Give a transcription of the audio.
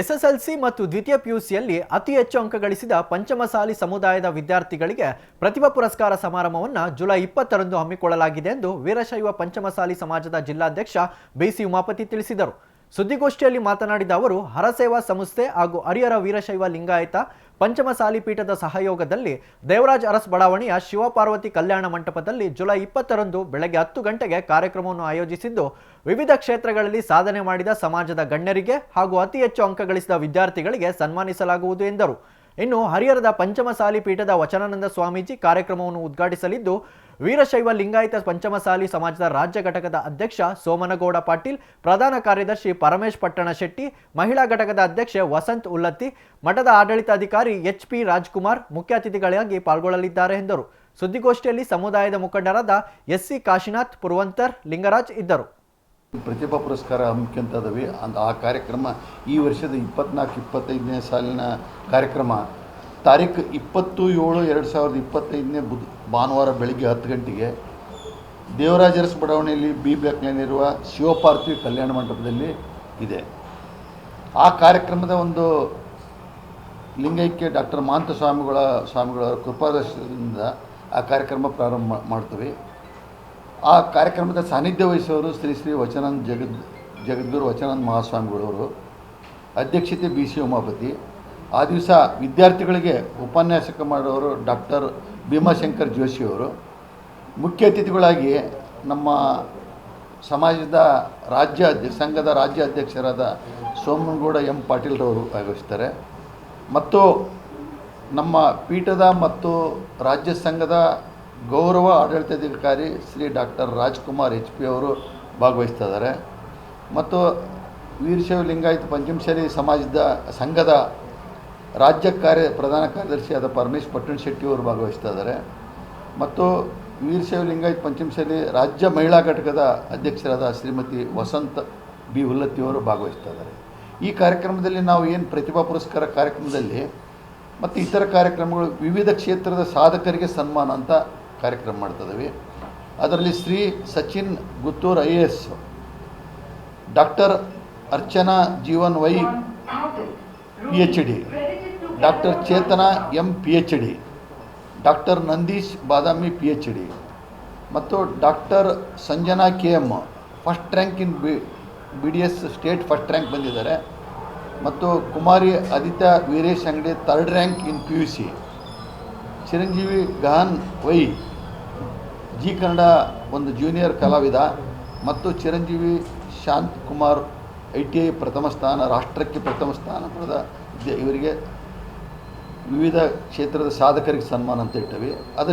SSLC ಮತ್ತು ದ್ವಿತೀಯ ಪಿಯುಸಿಯಲ್ಲಿ ಅತಿ ಹೆಚ್ಚು ಅಂಕ ಗಳಿಸಿದ ಪಂಚಮಸಾಲಿ ಸಮುದಾಯದ ವಿದ್ಯಾರ್ಥಿಗಳಿಗೆ ಪ್ರತಿಭಾ ಪುರಸ್ಕಾರ ಸಮಾರಂಭವನ್ನು ಜುಲೈ ಇಪ್ಪತ್ತರಂದು ಹಮ್ಮಿಕೊಳ್ಳಲಾಗಿದೆ ಎಂದು ವೀರಶೈವ ಪಂಚಮಸಾಲಿ ಸಮಾಜದ ಜಿಲ್ಲಾಧ್ಯಕ್ಷ ಬಿಸಿ ಉಮಾಪತಿ ತಿಳಿಸಿದರು. ಸುದ್ದಿಗೋಷ್ಠಿಯಲ್ಲಿ ಮಾತನಾಡಿದ ಅವರು, ಹರಸೇವಾ ಸಂಸ್ಥೆ ಹಾಗೂ ಹರಿಹರ ವೀರಶೈವ ಲಿಂಗಾಯತ ಪಂಚಮಸಾಲಿ ಪೀಠದ ಸಹಯೋಗದಲ್ಲಿ ದೇವರಾಜ್ ಅರಸ್ ಬಡಾವಣೆಯ ಶಿವಪಾರ್ವತಿ ಕಲ್ಯಾಣ ಮಂಟಪದಲ್ಲಿ ಜುಲೈ ಇಪ್ಪತ್ತರಂದು ಬೆಳಗ್ಗೆ ಹತ್ತು ಗಂಟೆಗೆ ಕಾರ್ಯಕ್ರಮವನ್ನು ಆಯೋಜಿಸಿದ್ದು, ವಿವಿಧ ಕ್ಷೇತ್ರಗಳಲ್ಲಿ ಸಾಧನೆ ಮಾಡಿದ ಸಮಾಜದ ಗಣ್ಯರಿಗೆ ಹಾಗೂ ಅತಿ ಹೆಚ್ಚು ಅಂಕ ಗಳಿಸಿದ ವಿದ್ಯಾರ್ಥಿಗಳಿಗೆ ಸನ್ಮಾನಿಸಲಾಗುವುದು ಎಂದರು. ಇನ್ನು ಹರಿಹರದ ಪಂಚಮಸಾಲಿ ಪೀಠದ ವಚನಾನಂದ ಸ್ವಾಮೀಜಿ ಕಾರ್ಯಕ್ರಮವನ್ನು ಉದ್ಘಾಟಿಸಲಿದ್ದು, ವೀರಶೈವ ಲಿಂಗಾಯತ ಪಂಚಮಸಾಲಿ ಸಮಾಜದ ರಾಜ್ಯ ಘಟಕದ ಅಧ್ಯಕ್ಷ ಸೋಮನಗೌಡ ಪಾಟೀಲ್, ಪ್ರಧಾನ ಕಾರ್ಯದರ್ಶಿ ಪರಮೇಶ್ ಪಟ್ಟಣ ಶೆಟ್ಟಿ, ಮಹಿಳಾ ಘಟಕದ ಅಧ್ಯಕ್ಷೆ ವಸಂತ್ ಉಲ್ಲತ್ತಿ, ಮಠದ ಆಡಳಿತಾಧಿಕಾರಿ ಎಚ್ ಪಿ ರಾಜ್ಕುಮಾರ್ ಮುಖ್ಯ ಅತಿಥಿಗಳಾಗಿ ಪಾಲ್ಗೊಳ್ಳಲಿದ್ದಾರೆ ಎಂದರು. ಸುದ್ದಿಗೋಷ್ಠಿಯಲ್ಲಿ ಸಮುದಾಯದ ಮುಖಂಡರಾದ ಎಸ್ಸಿ ಕಾಶಿನಾಥ್, ಪುರ್ವಂತರ್, ಲಿಂಗರಾಜ್ ಇದ್ದರು. ಪ್ರತಿಭಾ ಪುರಸ್ಕಾರ ಹಮ್ಮಿಕೊಂತದವಿ ಅಂದ ಆ ಕಾರ್ಯಕ್ರಮ ಈ ವರ್ಷದ ಇಪ್ಪತ್ನಾಲ್ಕು, ಇಪ್ಪತ್ತೈದನೇ ಸಾಲಿನ ಕಾರ್ಯಕ್ರಮ. ತಾರೀಕು ಇಪ್ಪತ್ತು ಏಳು ಎರಡು ಸಾವಿರದ ಇಪ್ಪತ್ತೈದನೇ ಬುಧ, ಭಾನುವಾರ ಬೆಳಗ್ಗೆ ಹತ್ತು ಗಂಟೆಗೆ ದೇವರಾಜರಸ್ ಬಡಾವಣೆಯಲ್ಲಿ ಬಿ ಬ್ಲಾಕ್ನಲ್ಲಿರುವ ಶಿವಪಾರ್ಥಿವಿ ಕಲ್ಯಾಣ ಮಂಟಪದಲ್ಲಿ ಇದೆ. ಆ ಕಾರ್ಯಕ್ರಮದ ಒಂದು ಲಿಂಗೈಕ್ಯ ಡಾಕ್ಟರ್ ಮಾಂತ ಸ್ವಾಮಿಗಳ ಸ್ವಾಮಿಗಳ ಕೃಪಾದರ್ಶದಿಂದ ಆ ಕಾರ್ಯಕ್ರಮ ಪ್ರಾರಂಭ ಮಾಡ್ತೀವಿ. ಆ ಕಾರ್ಯಕ್ರಮದ ಸಾನ್ನಿಧ್ಯ ವಹಿಸುವವರು ಶ್ರೀ ಶ್ರೀ ವಚನಂದ್ ಜಗದ್, ಜಗದ್ಗುರು ವಚನಾನಂದ ಮಹಾಸ್ವಾಮಿಗಳವರು, ಅಧ್ಯಕ್ಷತೆ ಬಿ ಸಿ ಉಮಾಪತಿ. ಆ ದಿವಸ ವಿದ್ಯಾರ್ಥಿಗಳಿಗೆ ಉಪನ್ಯಾಸಕ ಮಾಡುವವರು ಡಾಕ್ಟರ್ ಭೀಮಾಶಂಕರ್ ಜೋಶಿಯವರು ಮುಖ್ಯ ಅತಿಥಿಗಳಾಗಿ ನಮ್ಮ ಸಮಾಜದ ರಾಜ್ಯ ಸಂಘದ ರಾಜ್ಯ ಅಧ್ಯಕ್ಷರಾದ ಸೋಮನಗೌಡ ಎಂ ಪಾಟೀಲ್ರವರು ಭಾಗವಹಿಸ್ತಾರೆ ಮತ್ತು ನಮ್ಮ ಪೀಠದ ಮತ್ತು ರಾಜ್ಯ ಸಂಘದ ಗೌರವ ಆಡಳಿತಾಧಿಕಾರಿ Shri doctor Rajkumar H P ಅವರು ಭಾಗವಹಿಸ್ತಾ ಇದ್ದಾರೆ. ಮತ್ತು ವೀರಶೈವ ಲಿಂಗಾಯತ ಪಂಚಮಶಾಲಿ ಸಮಾಜದ ಸಂಘದ ರಾಜ್ಯ ಕಾರ್ಯ ಪ್ರಧಾನ ಕಾರ್ಯದರ್ಶಿ ಆದ ಪರಮೇಶ್ ಪಟ್ಟಣ ಶೆಟ್ಟಿ ಅವರು ಭಾಗವಹಿಸ್ತಾ ಇದ್ದಾರೆ. ಮತ್ತು ವೀರಶೈವ ಲಿಂಗಾಯತ ಪಂಚಮಶಾಲಿ ರಾಜ್ಯ ಮಹಿಳಾ ಘಟಕದ ಅಧ್ಯಕ್ಷರಾದ ಶ್ರೀಮತಿ ವಸಂತ ಬಿ ಹುಲ್ಲತ್ತಿಯವರು ಭಾಗವಹಿಸ್ತಾ ಇದ್ದಾರೆ. ಈ ಕಾರ್ಯಕ್ರಮದಲ್ಲಿ ನಾವು ಏನು ಪ್ರತಿಭಾ ಪುರಸ್ಕಾರ ಕಾರ್ಯಕ್ರಮದಲ್ಲಿ ಮತ್ತು ಇತರ ಕಾರ್ಯಕ್ರಮಗಳು ವಿವಿಧ ಕ್ಷೇತ್ರದ ಸಾಧಕರಿಗೆ ಸನ್ಮಾನ ಅಂತ ಕಾರ್ಯಕ್ರಮ ಮಾಡ್ತಿದ್ದೀವಿ. ಅದರಲ್ಲಿ Shri Sachin Guttur I A S doctor Archana Jeevan Y P H D doctor Chetana M P H D doctor Nandish Badami P H D ಮತ್ತು doctor Sanjana K M first rank in B B D S state first rank ಬಂದಿದ್ದಾರೆ. ಮತ್ತು Kumari Aditya Veeresh Angadi third rank in P U C Chiranjeevi Gahan Y G Kannada ಒಂದು junior ಕಲಾವಿದ ಮತ್ತು Chiranjeevi Shanth Kumar I T I ಪ್ರಥಮ ಸ್ಥಾನ, ರಾಷ್ಟ್ರಕ್ಕೆ ಪ್ರಥಮ ಸ್ಥಾನ ಪಡೆದ ಇವರಿಗೆ ವಿವಿಧ ಕ್ಷೇತ್ರದ ಸಾಧಕರಿಗೆ ಸನ್ಮಾನ ಅಂತ ಇಟ್ಟವಿ. ಅದರ